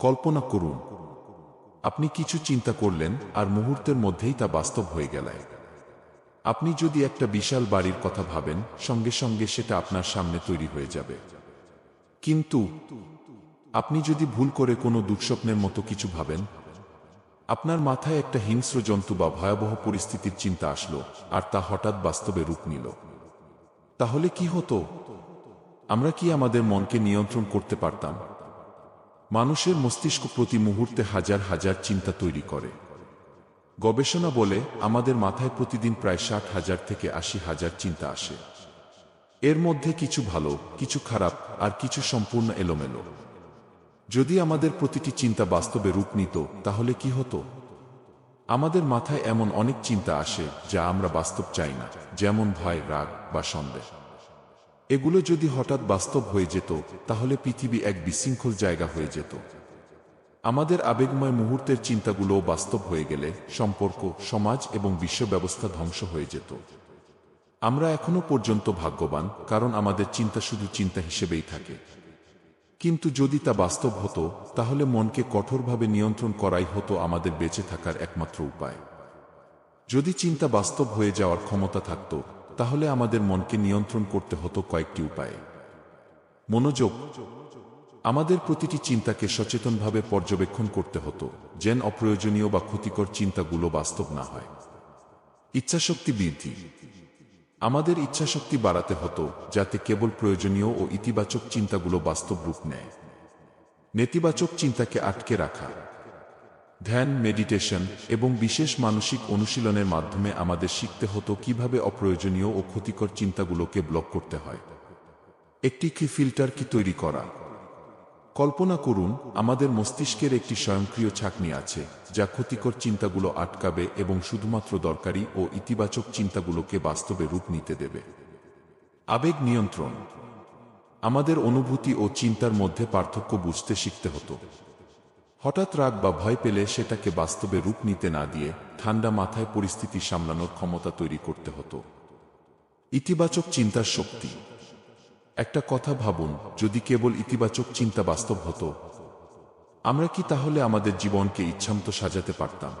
কল্পনা করুন, আপনি কিছু চিন্তা করলেন আর মুহূর্তের মধ্যেই তা বাস্তব হয়ে গেল। আপনি যদি একটা বিশাল বাড়ির কথা ভাবেন, সঙ্গে সঙ্গে সেটা আপনার সামনে তৈরি হয়ে যাবে। কিন্তু আপনি যদি ভুল করে কোনো দুঃস্বপ্নের মতো কিছু ভাবেন, আপনার মাথায় একটা হিংস্র জন্তু বা ভয়াবহ পরিস্থিতির চিন্তা আসলো আর তা হঠাৎ বাস্তবে রূপ নিল। তাহলে কি হতো? আমরা কি আমাদের মনকে নিয়ন্ত্রণ করতে পারতাম? মানুষের মস্তিষ্ক প্রতি মুহূর্তে হাজার হাজার চিন্তা তৈরি করে। গবেষণা বলে আমাদের মাথায় প্রতিদিন প্রায় ষাট হাজার থেকে আশি হাজার চিন্তা আসে। এর মধ্যে কিছু ভালো, কিছু খারাপ আর কিছু সম্পূর্ণ এলোমেলো। যদি আমাদের প্রতিটি চিন্তা বাস্তবে রূপ নিত, তাহলে কি হতো? আমাদের মাথায় এমন অনেক চিন্তা আসে যা আমরা বাস্তব চাই না, যেমন ভয়, রাগ বা সন্দেহ। এগুলো যদি হঠাৎ বাস্তব হয়ে যেত, তাহলে পৃথিবী এক বিশৃঙ্খল জায়গা হয়ে যেত। আমাদের আবেগময় মুহূর্তের চিন্তাগুলোও বাস্তব হয়ে গেলে সম্পর্ক, সমাজ এবং বিশ্ব ব্যবস্থা ধ্বংস হয়ে যেত। আমরা এখনও পর্যন্ত ভাগ্যবান, কারণ আমাদের চিন্তা শুধু চিন্তা হিসেবেই থাকে। কিন্তু যদি তা বাস্তব হতো, তাহলে মনকে কঠোরভাবে নিয়ন্ত্রণ করাই হতো আমাদের বেঁচে থাকার একমাত্র উপায়। যদি চিন্তা বাস্তব হয়ে যাওয়ার ক্ষমতা থাকত তাহলে আমাদের মনকে নিয়ন্ত্রণ করতে হতো কয়েকটি উপায়ে। মনোযোগ। আমাদের প্রতিটি চিন্তাকে সচেতনভাবে পর্যবেক্ষণ করতে হতো, যেন অপ্রয়োজনীয় বা ক্ষতিকর চিন্তাগুলো বাস্তব না হয়। ইচ্ছাশক্তি বৃদ্ধি। আমাদের ইচ্ছাশক্তি বাড়াতে হতো, যাতে কেবল প্রয়োজনীয় ও ইতিবাচক চিন্তাগুলো বাস্তব রূপ নেয়। নেতিবাচক চিন্তাকে আটকে রাখা। ধ্যান, মেডিটেশন এবং বিশেষ মানসিক অনুশীলনের মাধ্যমে আমাদের শিখতে হতো কীভাবে অপ্রয়োজনীয় ও ক্ষতিকর চিন্তাগুলোকে ব্লক করতে হয়। একটি কি ফিল্টার কি তৈরি করা? কল্পনা করুন, আমাদের মস্তিষ্কের একটি স্বয়ংক্রিয় ছাকনি আছে, যা ক্ষতিকর চিন্তাগুলো আটকাবে এবং শুধুমাত্র দরকারি ও ইতিবাচক চিন্তাগুলোকে বাস্তবে রূপ নিতে দেবে। আবেগ নিয়ন্ত্রণ। আমাদের অনুভূতি ও চিন্তার মধ্যে পার্থক্য বুঝতে শিখতে হতো। হঠাৎ রাগ বা ভয় পেলে সেটাকে বাস্তবে রূপ নিতে না দিয়ে ঠান্ডা মাথায় পরিস্থিতি সামলানোর ক্ষমতা তৈরি করতে হতো। ইতিবাচক চিন্তার শক্তি। একটা কথা ভাবুন, যদি কেবল ইতিবাচক চিন্তা বাস্তব হতো, আমরা কি তাহলে আমাদের জীবনকে ইচ্ছামতো সাজাতে পারতাম?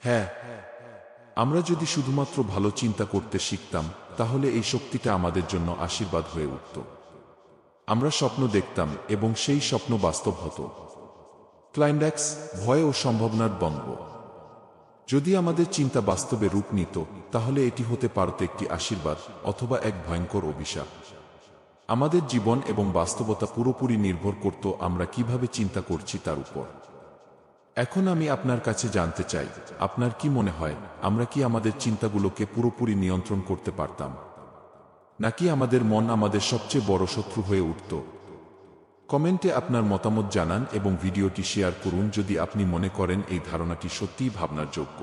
হ্যাঁ আমরা যদি শুধুমাত্র ভালো চিন্তা করতে শিখতাম, তাহলে এই শক্তিটা আমাদের জন্য আশীর্বাদ হয়ে উঠত। আমরা স্বপ্ন দেখতাম এবং সেই স্বপ্ন বাস্তব হতো। ক্লাইম্যাক্স ভয় ও সম্ভাবনার বঙ্গ। যদি আমাদের চিন্তা বাস্তবে রূপ নিত, তাহলে এটি হতে পারত একটি আশীর্বাদ অথবা এক ভয়ঙ্কর অভিশাপ। আমাদের জীবন এবং বাস্তবতা পুরোপুরি নির্ভর করত আমরা কীভাবে চিন্তা করছি তার উপর। এখন আমি আপনার কাছে জানতে চাই, আপনার কি মনে হয়, আমরা কি আমাদের চিন্তাগুলোকে পুরোপুরি নিয়ন্ত্রণ করতে পারতাম? নাকি আমাদের মন আমাদের সবচেয়ে বড় শত্রু হয়ে উঠত? কমেন্টে আপনার মতামত জানান এবং ভিডিওটি শেয়ার করুন যদি আপনি মনে করেন এই ধারণাটি সত্যিই ভাবনার যোগ্য।